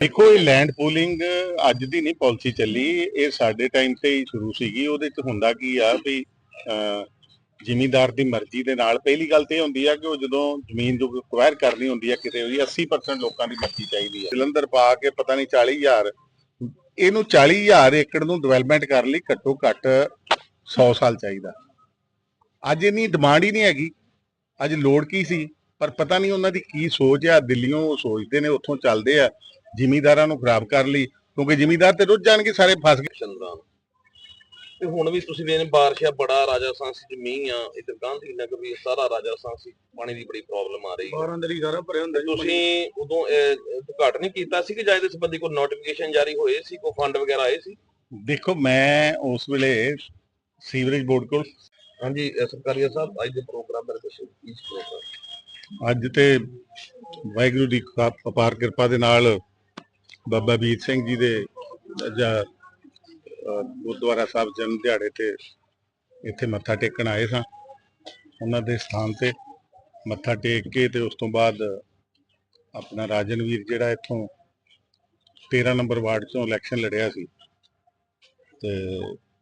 ਦੇਖੋ ਇਹ land pooling ਅੱਜ ਦੀ ਨਹੀਂ ਪਾਲਿਸੀ ਚੱਲੀ। ਇਹ ਸਾਡੇ ਟਾਈਮ ਤੇ ਹੀ ਸ਼ੁਰੂ ਸੀਗੀ। ਉਹਦੇ ਚ ਹੁੰਦਾ ਕੀ ਆ ਵੀ ਅਹ, ਜ਼ਿਮੀਂਦਾਰ ਦੀ ਮਰਜ਼ੀ ਦੇ ਨਾਲ ਪਹਿਲੀ ਗੱਲ ਤੇ ਇਹ ਹੁੰਦੀ ਆ ਕਿ ਉਹ ਜਦੋਂ ਜ਼ਮੀਨ ਜੋ ਅਕਵਾਇਰ ਕਰਨੀ ਹੁੰਦੀ ਆ ਕਿਤੇ ਉਹਦੀ 80% ਲੋਕਾਂ ਦੀ ਮਰਜ਼ੀ ਚਾਹੀਦੀ ਆ। ਜਲੰਧਰ ਪਾ ਕੇ ਪਤਾ ਨਹੀਂ 40000 ਇਹਨੂੰ 40000 ਏਕੜ ਨੂੰ ਡਿਵੈਲਪਮੈਂਟ ਕਰਨ ਲਈ ਘੱਟੋ ਘੱਟ 100 ਸਾਲ ਚਾਹੀਦਾ। ਅੱਜ ਇੰਨੀ ਡਿਮਾਂਡ ਹੀ ਨਹੀਂ ਹੈਗੀ। ਅੱਜ ਲੋੜ ਕੀ ਸੀ? ਪਰ ਪਤਾ ਨਹੀਂ ਉਹਨਾਂ ਦੀ ਕੀ ਸੋਚ ਆ। ਦਿੱਲੀੋਂ ਸੋਚਦੇ ਨੇ ਉੱਥੋਂ ਚੱਲਦੇ ਆ। ਜ਼ਿਮੀਂਦਾਰਾਂ ਨੂੰ ਖਰਾਬ ਕਰ ਲਈ ਕਿਉਂਕਿ ਜ਼ਿਮੀਂਦਾਰ ਤੇ ਰੁੱਝ ਜਾਣਗੇ ਸਾਰੇ ਫਸ ਗਏ। ਚੰਦਰਾਨ ਤੇ ਹੁਣ ਵੀ ਤੁਸੀਂ ਵੇਖਦੇ ਬਾਰਿਸ਼ ਆ ਬੜਾ ਰਾਜਸਥਾਨ ਚ ਮੀਂਹ ਆ ਇਧਰ ਗਾਂਧੀ ਨਗਰ ਵੀ ਸਾਰਾ ਰਾਜਸਥਾਨ ਸੀ ਪਾਣੀ ਦੀ ਬੜੀ ਪ੍ਰੋਬਲਮ ਆ ਰਹੀ ਹੈ। 12 ਦਰੀ ਸਾਰਾ ਭਰੇ ਹੁੰਦਾ ਤੁਸੀਂ ਉਦੋਂ ਉਦਘਾਟਨ ਨਹੀਂ ਕੀਤਾ ਸੀ ਕਿ ਜਾਂ ਇਹਦੇ ਸੰਬੰਧੀ ਕੋਈ ਨੋਟੀਫਿਕੇਸ਼ਨ ਜਾਰੀ ਹੋਏ ਸੀ ਕੋਈ ਫੰਡ ਵਗੈਰਾ ਆਏ ਸੀ? ਦੇਖੋ ਮੈਂ ਉਸ ਵੇਲੇ ਸੀਵਰੇਜ ਬੋਰਡ ਕੋਲ ਹਾਂਜੀ ਅਹ ਸਰਕਾਰੀ ਸਾਹਿਬ ਅੱਜ ਦੇ ਪ੍ਰੋਗਰਾਮ ਬਾਰੇ ਕੁਝ ਇਸ ਪ੍ਰੋਗਰਾਮ ਅੱਜ ਤੇ ਵਾਹਿਗੁਰੂ ਦੀ ਅਪਾਰ ਕਿਰਪਾ ਦੇ ਨਾਲ ਬਾਬਾ ਵੀਰ ਸਿੰਘ ਜੀ ਦੇ, ਜਾਂ ਗੁਰਦੁਆਰਾ ਸਾਹਿਬ ਜਨਮ ਦਿਹਾੜੇ ਤੇ ਇੱਥੇ ਮੱਥਾ ਟੇਕਣ ਆਏ ਸਾਂ। ਉਹਨਾਂ ਦੇ ਸਥਾਨ ਤੇ ਮੱਥਾ ਟੇਕ ਕੇ ਤੇ ਉਸ ਤੋਂ ਬਾਅਦ ਆਪਣਾ ਰਾਜਨਵੀਰ ਜਿਹੜਾ ਇੱਥੋਂ 13 ਨੰਬਰ ਵਾਰਡ ਚੋਂ ਇਲੈਕਸ਼ਨ ਲੜਿਆ ਸੀ। ਤੇ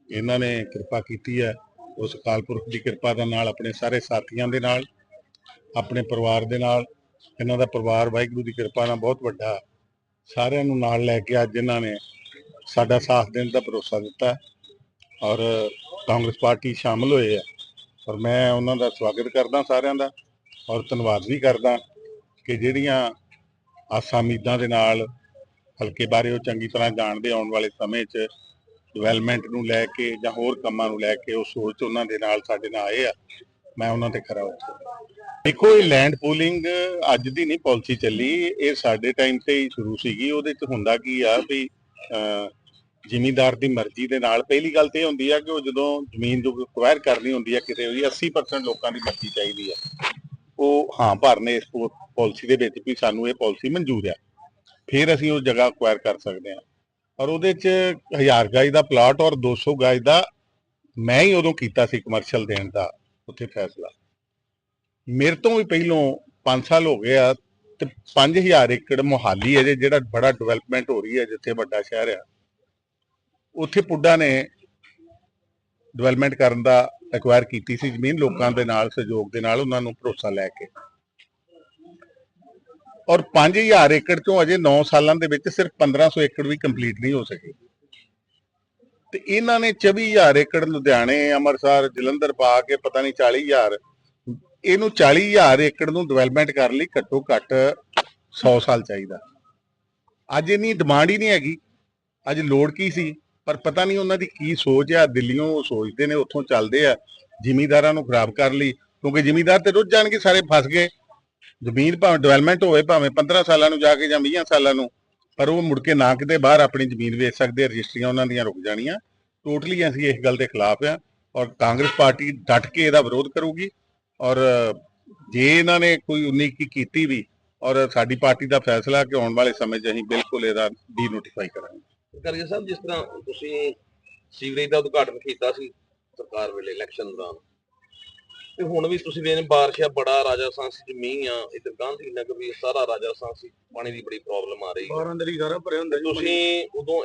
ਇਹਨਾਂ ਨੇ ਕਿਰਪਾ ਕੀਤੀ ਹੈ, ਉਸ ਅਕਾਲ ਪੁਰਖ ਦੀ ਕਿਰਪਾ ਦੇ ਨਾਲ, ਆਪਣੇ ਸਾਰੇ ਸਾਥੀਆਂ ਦੇ ਨਾਲ, ਆਪਣੇ ਪਰਿਵਾਰ ਦੇ ਨਾਲ, ਇਹਨਾਂ ਦਾ ਪਰਿਵਾਰ ਵਾਹਿਗੁਰੂ ਦੀ ਕਿਰਪਾ ਨਾਲ ਬਹੁਤ ਵੱਡਾ ਸਾਰਿਆਂ ਨੂੰ ਨਾਲ ਲੈ ਕੇ ਅੱਜ ਇਹਨਾਂ ਨੇ ਸਾਡਾ ਸਾਥ ਦੇਣ ਦਾ ਭਰੋਸਾ ਦਿੱਤਾ ਔਰ ਕਾਂਗਰਸ ਪਾਰਟੀ ਸ਼ਾਮਲ ਹੋਏ ਆ। ਔਰ ਮੈਂ ਉਹਨਾਂ ਦਾ ਸਵਾਗਤ ਕਰਦਾ ਸਾਰਿਆਂ ਦਾ ਔਰ ਧੰਨਵਾਦ ਵੀ ਕਰਦਾ ਕਿ ਜਿਹੜੀਆਂ ਆਸਾਂ ਉਮੀਦਾਂ ਦੇ ਨਾਲ ਹਲਕੇ ਬਾਰੇ ਉਹ ਚੰਗੀ ਤਰ੍ਹਾਂ ਜਾਣਦੇ ਆਉਣ ਵਾਲੇ ਸਮੇਂ 'ਚ ਡਿਵੈਲਪਮੈਂਟ ਨੂੰ ਲੈ ਕੇ ਜਾਂ ਹੋਰ ਕੰਮਾਂ ਨੂੰ ਲੈ ਕੇ ਉਹ ਸੋਚ ਉਹਨਾਂ ਦੇ ਨਾਲ ਸਾਡੇ ਨਾਲ ਆਏ ਆ। ਮੈਂ ਉਹਨਾਂ ਤੇ ਖਰਾ ਉਤਰਿਆ ਦੇਖੋ ਇਹ ਲੈਂਡ ਪੂਲਿੰਗ ਅੱਜ ਦੀ ਨਹੀਂ ਪਾਲਿਸੀ ਚੱਲੀ। ਇਹ ਸਾਡੇ ਟਾਈਮ ਤੇ ਹੀ ਸ਼ੁਰੂ ਸੀਗੀ। ਉਹਦੇ ਚ ਹੁੰਦਾ ਕੀ ਆ ਵੀ ਅਹ, ਜ਼ਿਮੀਂਦਾਰ ਦੀ ਮਰਜ਼ੀ ਦੇ ਨਾਲ ਪਹਿਲੀ ਗੱਲ ਤੇ ਇਹ ਹੁੰਦੀ ਆ ਕਿ ਉਹ ਜਦੋਂ ਜ਼ਮੀਨ ਜੋ ਅਕਵਾਇਰ ਕਰਨੀ ਹੁੰਦੀ ਆ ਕਿਤੇ ਉਹਦੀ 80% ਲੋਕਾਂ ਦੀ ਮਰਜ਼ੀ ਚਾਹੀਦੀ ਆ। ਉਹ ਹਾਂ ਭਰਨੇ ਇਸ ਪਾਲਿਸੀ ਦੇ ਵਿੱਚ ਵੀ ਸਾਨੂੰ ਇਹ ਪਾਲਿਸੀ ਮਨਜ਼ੂਰ ਆ। ਫਿਰ ਅਸੀਂ ਉਹ ਜਗ੍ਹਾ ਅਕਵਾਇਰ ਕਰ ਸਕਦੇ ਹਾਂ ਔਰ ਉਹਦੇ ਚ 1000 ਗਜ ਦਾ ਪਲਾਟ ਔਰ 200 ਗਜ ਦਾ ਮੈਂ ਹੀ ਉਦੋਂ ਕੀਤਾ ਸੀ ਕਮਰਸ਼ੀਅਲ ਦੇਣ ਦਾ ਉੱਥੇ ਫੈਸਲਾ। ਮੇਰੇ ਤੋਂ ਵੀ ਪਹਿਲੋਂ 5 ਸਾਲ ਹੋ ਗਏ ਆ ਤੇ 5000 ਏਕੜ ਮੁਹਾਲੀ ਹੈ ਜਿਹੜਾ ਬੜਾ ਡਿਵੈਲਪਮੈਂਟ ਹੋ ਰਹੀ ਹੈ ਜਿੱਥੇ ਵੱਡਾ ਸ਼ਹਿਰ ਆ। ਉੱਥੇ ਪੁੱਡਾ ਨੇ ਡਿਵੈਲਪਮੈਂਟ ਕਰਨ ਦਾ ਐਕਵਾਇਰ ਕੀਤੀ ਸੀ ਜ਼ਮੀਨ, ਲੋਕਾਂ ਦੇ ਨਾਲ, ਸਹਿਯੋਗ ਦੇ ਨਾਲ ਉਹਨਾਂ ਨੂੰ ਭਰੋਸਾ ਲੈ ਕੇ। ਔਰ 5000 ਏਕੜ ਚੋਂ ਅਜੇ 9 ਸਾਲਾਂ ਦੇ ਵਿੱਚ ਸਿਰਫ 1500 ਏਕੜ ਵੀ ਕੰਪਲੀਟ ਨਹੀਂ ਹੋ ਸਕੇ। ਤੇ ਇਹਨਾਂ ਨੇ 24000 ਏਕੜ ਲੁਧਿਆਣੇ, ਅੰਮ੍ਰਿਤਸਰ, ਜਲੰਧਰ ਪਾ ਕੇ ਪਤਾ ਨਹੀਂ 40000 ਇਹਨੂੰ 40000 ਏਕੜ ਨੂੰ ਡਿਵੈਲਪਮੈਂਟ ਕਰਨ ਲਈ ਘੱਟੋ ਘੱਟ 100 ਸਾਲ ਚਾਹੀਦਾ। ਅੱਜ ਇੰਨੀ ਡਿਮਾਂਡ ਹੀ ਨਹੀਂ ਹੈਗੀ। ਅੱਜ ਲੋੜ ਕੀ ਸੀ? ਪਰ ਪਤਾ ਨਹੀਂ ਉਹਨਾਂ ਦੀ ਕੀ ਸੋਚ ਆ। ਦਿੱਲੀੋਂ ਉਹ ਸੋਚਦੇ ਨੇ ਉੱਥੋਂ ਚੱਲਦੇ ਆ ਜ਼ਿਮੀਂਦਾਰਾਂ ਨੂੰ ਖਰਾਬ ਕਰ ਲਈ। ਕਿਉਂਕਿ ਜ਼ਿਮੀਂਦਾਰ ਤੇ ਰੁੱਝ ਜਾਣਗੇ ਸਾਰੇ ਫਸ ਗਏ। ਜ਼ਮੀਨ ਭਾਵੇਂ ਡਿਵੈਲਪਮੈਂਟ ਹੋਵੇ ਭਾਵੇਂ 15 ਸਾਲਾਂ ਨੂੰ ਜਾ ਕੇ ਜਾਂ 20 ਸਾਲਾਂ ਨੂੰ ਪਰ ਉਹ ਮੁੜ ਕੇ ਨਾ ਕਿਤੇ ਬਾਹਰ ਆਪਣੀ ਜ਼ਮੀਨ ਵੇਚ ਸਕਦੇ ਆ, ਰਜਿਸਟਰੀਆਂ ਉਹਨਾਂ ਦੀਆਂ ਰੁਕ ਜਾਣੀਆਂ। ਟੋਟਲੀ ਅਸੀਂ ਇਸ ਗੱਲ ਦੇ ਖਿਲਾਫ ਆ। ਔਰ ਕਾਂਗਰਸ ਪਾਰਟੀ ਡਟ ਕੇ ਇਹਦਾ ਵਿਰੋਧ ਕਰੂਗੀ। ਔਰ ਜੇ ਇਹਨਾਂ ਨੇ ਕੋਈ ਉਨੀ ਕੀ ਕੀਤੀ ਵੀ ਔਰ ਸਾਡੀ ਪਾਰਟੀ ਦਾ ਫੈਸਲਾ ਕਿ ਆਉਣ ਵਾਲੇ ਸਮੇਂ 'ਚ ਅਸੀਂ ਬਿਲਕੁਲ ਇਹਦਾ ਡੀ ਨੋਟੀਫਾਈ ਕਰਾਂਗੇ। ਸਰਕਾਰੀ ਸਾਹਿਬ ਜਿਸ ਤਰ੍ਹਾਂ ਤੁਸੀਂ ਸੀਵਰੇਜ ਦਾ ਉਦਘਾਟਨ ਕੀਤਾ ਸੀ ਸਰਕਾਰ ਵੇਲੇ ਇਲੈਕਸ਼ਨ ਦੌਰਾਨ ਤੇ ਹੁਣ ਵੀ ਤੁਸੀਂ ਵੇਖਦੇ ਬਾਰਿਸ਼ ਆ ਬੜਾ ਰਾਜਸਥਾਨ ਚ ਮੀਂਹ ਆ ਇਧਰ ਗਾਂਧੀ ਨਗਰ ਵੀ ਸਾਰਾ ਰਾਜਸਥਾਨ ਸੀ ਪਾਣੀ ਦੀ ਬੜੀ ਪ੍ਰੋਬਲਮ ਆ ਰਹੀ ਹੈ। 12 ਦਰੀ ਸਾਰਾ ਭਰੇ ਹੁੰਦਾ ਤੁਸੀਂ ਉਦੋਂ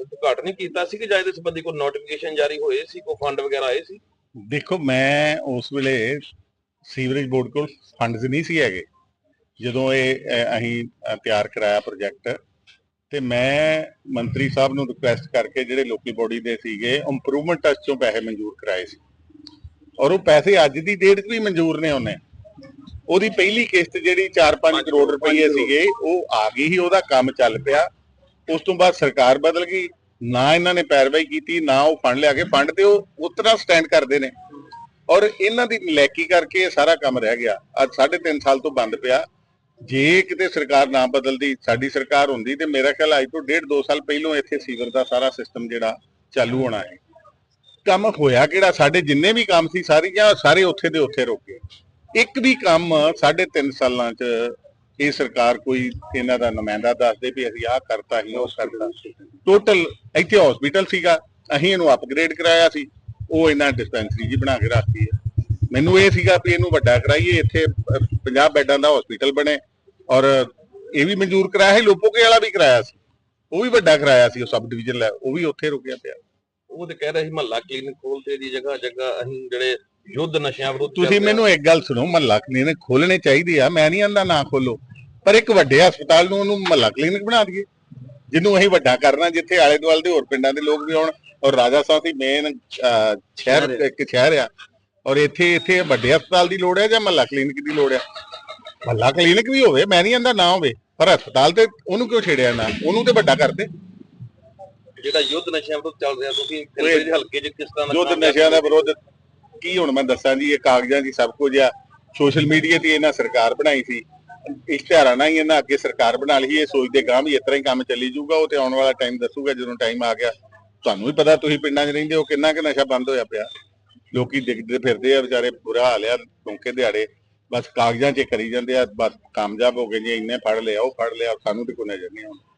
ਉਦਘਾਟਨ ਨਹੀਂ ਕੀਤਾ ਸੀ ਕਿ ਜਾਂ ਇਹਦੇ ਸੰਬੰਧੀ ਕੋਈ ਨੋਟੀਫਿਕੇਸ਼ਨ ਜਾਰੀ ਹੋਏ ਸੀ ਕੋਈ ਫੰਡ ਵਗੈਰਾ ਆਏ ਸੀ? ਦੇਖੋ ਮੈਂ ਉਸ ਵੇਲੇ ਸੀਵਰੇਜ ਬੋਰਡ ਕੋਲ ਫੰਡਸ ਨਹੀਂ ਸੀ ਹੈਗੇ। ਜਦੋਂ ਇਹ ਅਸੀਂ ਤਿਆਰ ਕਰਾਇਆ ਪ੍ਰੋਜੈਕਟ ਤੇ ਮੈਂ ਮੰਤਰੀ ਸਾਹਿਬ ਨੂੰ ਰਿਕੁਐਸਟ ਕਰਕੇ ਜਿਹੜੇ ਲੋਕੀ ਬੋਡੀ ਦੇ ਸੀਗੇ ਇੰਪਰੂਵਮੈਂਟ ਟਰਸਟ ਚੋਂ ਪੈਸੇ ਮਨਜ਼ੂਰ ਕਰਾਏ ਸੀ। ਔਰ ਉਹ ਪੈਸੇ ਅੱਜ ਦੀ ਡੇਟ 'ਚ ਵੀ ਮਨਜ਼ੂਰ ਨੇ ਉਹਨੇ। ਉਹਦੀ ਪਹਿਲੀ ਕਿਸ਼ਤ ਜਿਹੜੀ 4-5 ਕਰੋੜ ਰੁਪਏ ਸੀਗੇ ਉਹ ਆ ਗਈ ਸੀ ਉਹਦਾ ਕੰਮ ਚੱਲ ਪਿਆ। ਉਸ ਤੋਂ ਬਾਅਦ ਸਰਕਾਰ ਬਦਲ ਗਈ। ਨਾ ਇਹਨਾਂ ਨੇ ਪੈਰਵਾਈ ਕੀਤੀ ਨਾ ਉਹ ਫੰਡ ਲਿਆ ਕੇ ਫੰਡ ਤੇ ਉਹ ਉਤਰਾ ਸਟੈਂਡ ਕਰਦੇ ਨੇ। ਔਰ ਇਹਨਾਂ ਦੀ ਨਲੈਕੀ ਕਰਕੇ ਇਹ ਸਾਰਾ ਕੰਮ ਰਹਿ ਗਿਆ। ਅੱਜ 3.5 ਸਾਲ ਤੋਂ ਬੰਦ ਪਿਆ। ਜੇ ਕਿਤੇ ਸਰਕਾਰ ਨਾ ਬਦਲਦੀ, ਸਾਡੀ ਸਰਕਾਰ ਹੁੰਦੀ ਤੇ ਮੇਰਾ ਖਿਆਲ ਅੱਜ ਤੋਂ ਡੇਢ ਦੋ ਸਾਲ ਪਹਿਲਾਂ ਇੱਥੇ ਸੀਵਰ ਦਾ ਸਾਰਾ ਸਿਸਟਮ ਜਿਹੜਾ ਚਾਲੂ ਹੋਣਾ ਹੈ। ਕੰਮ ਹੋਇਆ ਕਿਹੜਾ? ਸਾਡੇ ਜਿੰਨੇ ਵੀ ਕੰਮ ਸੀ ਸਾਰੀਆਂ ਸਾਰੇ ਉੱਥੇ ਦੇ ਉੱਥੇ ਰੋਕੇ ਇੱਕ ਵੀ ਕੰਮ ਸਾਢੇ ਤਿੰਨ ਸਾਲਾਂ 'ਚ ਇਹ ਸਰਕਾਰ ਕੋਈ ਇਹਨਾਂ ਦਾ ਨੁਮਾਇੰਦਾ ਦੱਸਦੇ ਵੀ ਅਸੀਂ ਆਹ ਕਰਤਾ ਹੀ ਉਹ ਕਰਤਾ। ਟੋਟਲ ਇੱਥੇ ਹਸਪੀਟਲ ਸੀਗਾ। ਅਸੀਂ ਇਹਨੂੰ ਅਪਗ੍ਰੇਡ ਕਰਾਇਆ ਸੀ। ਉਹ ਇਹਨਾਂ ਡਿਸਪੈਂਸਰੀ ਜੀ ਬਣਾ ਕੇ ਰੱਖਤੀ ਹੈ। ਮੈਨੂੰ ਇਹ ਸੀਗਾ ਵੀ ਇਹਨੂੰ ਵੱਡਾ ਕਰਾਈਏ ਇੱਥੇ 50 ਬੈੱਡਾਂ ਦਾ ਹਸਪੀਟਲ ਬਣੇ ਔਰ ਇਹ ਵੀ ਮਨਜ਼ੂਰ ਕਰਾਇਆ ਸੀ ਲੋਪੋਕੇ ਵਾਲਾ ਵੀ ਕਰਾਇਆ ਸੀ। ਉਹ ਵੀ ਵੱਡਾ ਕਰਾਇਆ ਸੀ ਉਹ ਸਬ ਡਿਵੀਜ਼ਨ ਲੈ ਉਹ ਵੀ ਉੱਥੇ ਰੁਕਿਆ ਪਿਆ। ਉਹ ਤੇ ਕਹਿ ਰਹੇ ਸੀ ਮਹੱਲਾ ਕਲੀਨਿਕ ਖੋਲਤੇ ਦੀ ਜਗ੍ਹਾ ਜਗ੍ਹਾ ਅਸੀਂ ਜਿਹੜੇ ਯੁੱਧ ਨਸ਼ਿਆਂ ਵਿਰੁੱਧ ਤੁਸੀਂ। ਮੈਨੂੰ ਇੱਕ ਗੱਲ ਸੁਣੋ ਮਹੱਲਾ ਕਲੀਨਿਕ ਖੋਲਣੇ ਚਾਹੀਦੇ ਆ ਮੈਂ ਨਹੀਂ ਆਂਦਾ ਨਾ ਖੋਲੋ ਪਰ ਇੱਕ ਵੱਡੇ ਹਸਪਤਾਲ ਨੂੰ ਉਹਨੂੰ ਮਹੱਲਾ ਕਲੀਨਿਕ ਬਣਾ ਦਈਏ ਜਿਹਨੂੰ ਅਸੀਂ ਵੱਡਾ ਕਰਨਾ ਜਿੱਥੇ ਆਲੇ ਦੁਆਲੇ ਦੇ ਹੋਰ ਪਿੰਡਾਂ ਦੇ ਲੋਕ ਵੀ ਆਉਣ। ਔਰ ਰਾਜਾ ਸਾਹਿਬ ਦੀ ਮੇਨ ਸ਼ਹਿਰ ਇੱਕ ਸ਼ਹਿਰ ਆ। ਔਰ ਇੱਥੇ ਇੱਥੇ ਵੱਡੇ ਹਸਪਤਾਲ ਦੀ ਲੋੜ ਹੈ ਜਾਂ ਮਹੱਲਾ ਕਲੀਨਿਕ ਦੀ ਲੋੜ ਹੈ? ਮਹੱਲਾ ਕਲੀਨਿਕ ਵੀ ਹੋਵੇ ਮੈਂ ਨਹੀਂ ਆਂਦਾ ਨਾ ਹੋਵੇ ਪਰ ਹਸਪਤਾਲ ਤੇ ਉਹਨੂੰ ਕਿਉਂ ਛੇੜਿਆ ਨਾ? ਉਹਨੂੰ ਤੇ ਵੱਡਾ ਕਰਦੇ ਜਿਹੜਾ ਯੁੱਧ ਨਸ਼ਿਆਂ ਵਿਰੁੱਧ ਚੱਲ ਰਿਹਾ ਤੁਸੀਂ ਫਿਲਹਾਲ ਹਲਕੇ 'ਚ ਕਿਸ ਤਰ੍ਹਾਂ ਦਾ ਯੁੱਧ ਨਸ਼ਿਆਂ ਦਾ ਵਿਰੋਧ ਕੀ ਹੁਣ ਮੈਂ ਦੱਸਾਂ ਜੀ ਇਹ ਕਾਗਜ਼ਾਂ ਦੀ ਸਭ ਕੁਝ ਆ। ਸੋਸ਼ਲ ਮੀਡੀਆ ਤੇ ਇਹਨਾਂ ਸਰਕਾਰ ਬਣਾਈ ਸੀ। ਇਸ਼ਤਿਹਾਰਾਂ ਨਾਲ ਹੀ ਇਹਨਾਂ ਅੱਗੇ ਸਰਕਾਰ ਬਣਾ ਲਈ ਇਹ ਸੋਚਦੇ ਗਾਂ ਵੀ ਇਸ ਤਰ੍ਹਾਂ ਹੀ ਕੰਮ ਚੱਲੀ ਜਾਊਗਾ ਉਹ ਤੇ ਆਉਣ ਵਾਲਾ ਟਾਈਮ ਦੱਸੂਗਾ ਜਦੋਂ ਟਾਈਮ ਆ ਗਿਆ। ਤੁਹਾਨੂੰ ਵੀ ਪਤਾ, ਤੁਸੀਂ ਪਿੰਡਾਂ 'ਚ ਰਹਿੰਦੇ ਹੋ, ਕਿੰਨਾ ਕਿ ਨਸ਼ਾ ਬੰਦ ਹੋਇਆ ਪਿਆ। ਲੋਕੀ ਦਿਖਦੇ ਫਿਰਦੇ ਆ, ਵਿਚਾਰੇ ਬੁਰਾ ਹਾਲ ਆ ਟੋਂਕੇ ਦਿਹਾੜੇ ਬਸ ਕਾਗਜ਼ਾਂ 'ਚ ਕਰੀ ਜਾਂਦੇ ਆ, ਬਸ ਕਾਮਯਾਬ ਹੋ ਗਏ ਜੀ, ਇੰਨੇ ਫੜ ਲਿਆ ਉਹ ਫੜ ਲਿਆ, ਸਾਨੂੰ ਤੇ ਕੋਈ ਨਜ਼ਰ ਨਹੀਂ ਆਉਂਦਾ।